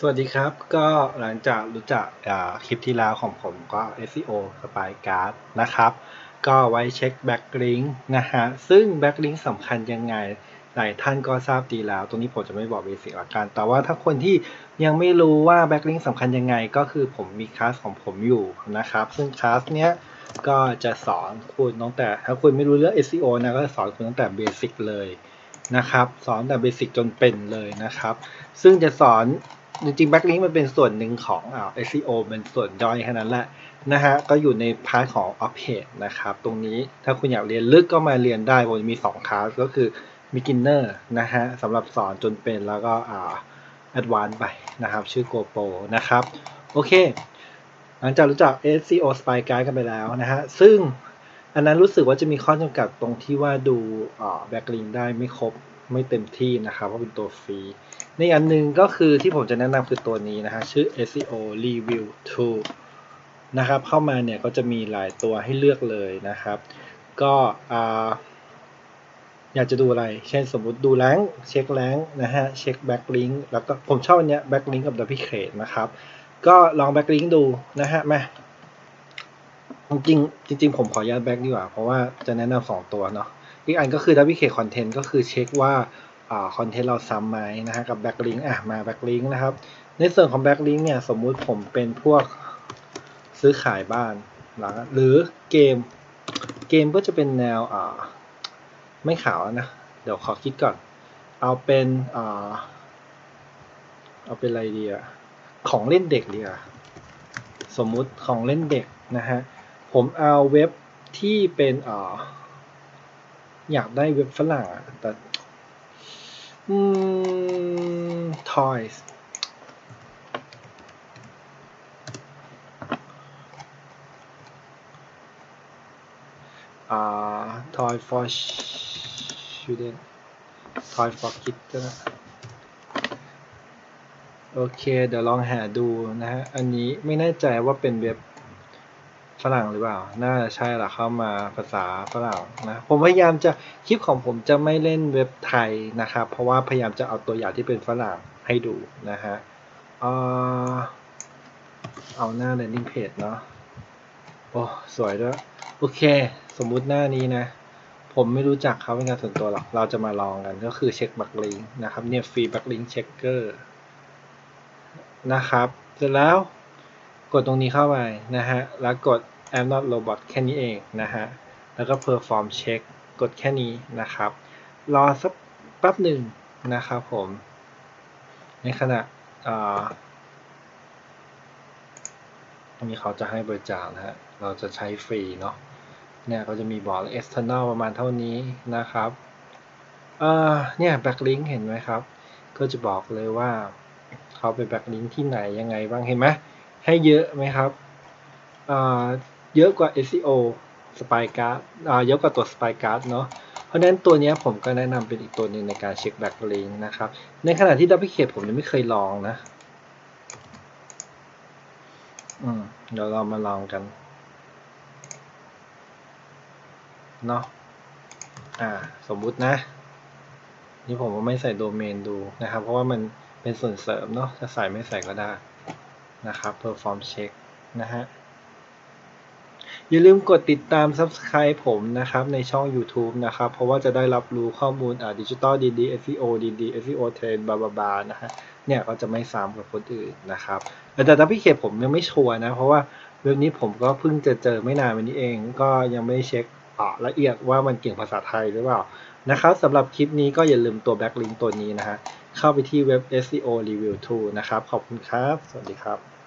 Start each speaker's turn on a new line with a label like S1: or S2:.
S1: สวัสดีครับ ก็หลังจากรู้จักคลิปที่แล้วของผมก็ SEO สปายการ์ดนะครับ ก็ไว้เช็คแบ็กลิงก์นะฮะ ซึ่งแบ็กลิงก์สำคัญยังไง หลายท่านก็ทราบดีแล้ว ตรงนี้ผมจะไม่บอกเบสิกละกัน แต่ว่าถ้าคนที่ยังไม่รู้ว่าแบ็กลิงก์สำคัญยังไง ก็คือผมมีคลาสของผมอยู่นะครับ ซึ่งคลาสเนี้ยก็จะสอนคุณตั้งแต่ ถ้าคุณไม่รู้เรื่อง SEO นะก็จะสอนคุณตั้งแต่เบสิกเลยนะครับ สอนแต่เบสิกจนเป็นเลยนะครับ ซึ่งจะสอน จริงๆ backlink มันเป็นส่วนหนึ่งของอ่า SEO เป็นส่วนย่อยแค่นั้นแหละนะฮะ ก็อยู่ในพาร์ทของ off page นะครับ ตรงนี้ถ้าคุณอยากเรียนลึกก็มาเรียนได้ผมมี2คลาสก็คือ beginner นะฮะสำหรับสอนจนเป็นแล้วก็อ่า advanced ไปนะครับ ชื่อ GoPro นะครับ โอเค หลังจากรู้จัก SEO Spy Guide กันไปแล้วนะฮะ ซึ่งอันนั้นรู้สึกว่าจะมีข้อจำกัดตรงที่ว่าดูอ่า backlink ได้ไม่ครบ ไม่เต็มที่นะครับเพราะเป็นตัวฟรีในอันหนึงก็คือที่ผมจะแนะนำคือตัวนี้นะฮะชื่อ SEO Review Tool นะครับเข้ามาเนี่ยก็จะมีหลายตัวให้เลือกเลยนะครับ ก็ออยากจะดูอะไร เช่นสมมุติดูแรงเช็คแรงนะฮะเช็คแบ็กลิงก์แล้วก็ผมชอบอันเนี้ยแบ็กลิงก์กับดับเบิลเคนะครับ ก็ลองแบ็กลิงก์ดูนะฮะมาจริงจริงผมขออนุญาตแบ็กดีกว่า เพราะว่าจะแนะนำสองตัวเนาะ อีกอันก็คือดับเบิลเคคอนเทนต์ก็คือเช็คว่าคอนเทนต์เราซ้ำไหมนะฮะกับแบ็กลิงก์อะมาแบ็กลิงก์นะครับ ในส่วนของแบ็กลิงก์เนี่ยสมมุติผมเป็นพวกซื้อขายบ้านหรือเกมเกมก็จะเป็นแนวอ่าไม่ขาวนะ เดี๋ยวขอคิดก่อน เอาเป็นอ่าเอาเป็นอะไรดีอะของเล่นเด็กดีอะสมมุติของเล่นเด็กนะฮะผมเอาเว็บที่เป็นอ่า อยากได้เว็บฝรั่งอะแต่อืม toys อ่า toy for children toy for kids ก็ได้โอเค เดี๋ยวลองหาดูนะฮะ อันนี้ไม่แน่ใจว่าเป็นเว็บ ฝรั่งหรือเปล่า น่าจะใช่ละเข้ามาภาษาฝรั่งนะ ผมพยายามจะคลิปของผมจะไม่เล่นเว็บไทยนะครับ เพราะว่าพยายามจะเอาตัวอย่างที่เป็นฝรั่งให้ดูนะฮะเอาหน้า landing page เนาะ โอ้ สวยด้วย โอเค สมมุติหน้านี้นะ ผมไม่รู้จักเขาเป็นการส่วนตัวหรอก เราจะมาลองกันก็คือเช็คบัคลิงนะครับ เนี่ยฟรีบัคลิงเช็คเกอร์นะครับ เสร็จแล้ว กดตรงนี้เข้าไปนะฮะ แล้วกด I'm not robot แค่นี้เองนะฮะ แล้วก็ perform check กดแค่นี้นะครับ รอสักแป๊บหนึ่งนะครับผม ในขณะอันนี้เขาจะให้บริจาคนะฮะ เราจะใช้ฟรีเนาะ เนี่ยก็จะมีบอก external ประมาณเท่านี้นะครับเอ่อเนี่ย backlink เห็นไหมครับ ก็จะบอกเลยว่าเขาไป backlink ที่ไหนยังไงบ้างเห็นไหม ให้เยอะไหมครับเยอะกว่า SEO Spycard เยอะกว่าตัว Spycard เนาะเพราะนั้นตัวนี้ผมก็แนะนำเป็นอีกตัวหนึ่งในการเช็ค backlink นะครับ ในขณะที่ Duplicate ผมยังไม่เคยลองนะอืมเดี๋ยวเรามาลองกันเนาะอ่า สมมุตินะ นี่ผมก็ไม่ใส่โดเมนดูนะครับ เพราะว่ามันเป็นส่วนเสริมเนาะจะใส่ไม่ใส่ก็ได้ นะครับ perform check นะฮะ อย่าลืมกดติดตาม subscribe ผมนะครับ ในช่อง YouTube นะครับ เพราะว่าจะได้รับรู้ข้อมูลอ่าดิจิตอลดีๆ SEO ดีๆ SEO trend บาบาบานะฮะ เนี่ยก็จะไม่ซ้ำกับคนอื่นนะครับ แต่ถ้าพี่เขตผมยังไม่ชัวร์นะ เพราะว่าเว็บนี้ผมก็เพิ่งจะเจอไม่นานวันนี้เอง ก็ยังไม่เช็คละเอียดว่ามันเก่งภาษาไทยหรือเปล่านะครับสำหรับคลิปนี้ก็อย่าลืมตัว backlink ตัวนี้นะฮะเข้าไปที่เว็บ SEO Review Tool นะครับ ขอบคุณครับ สวัสดีครับ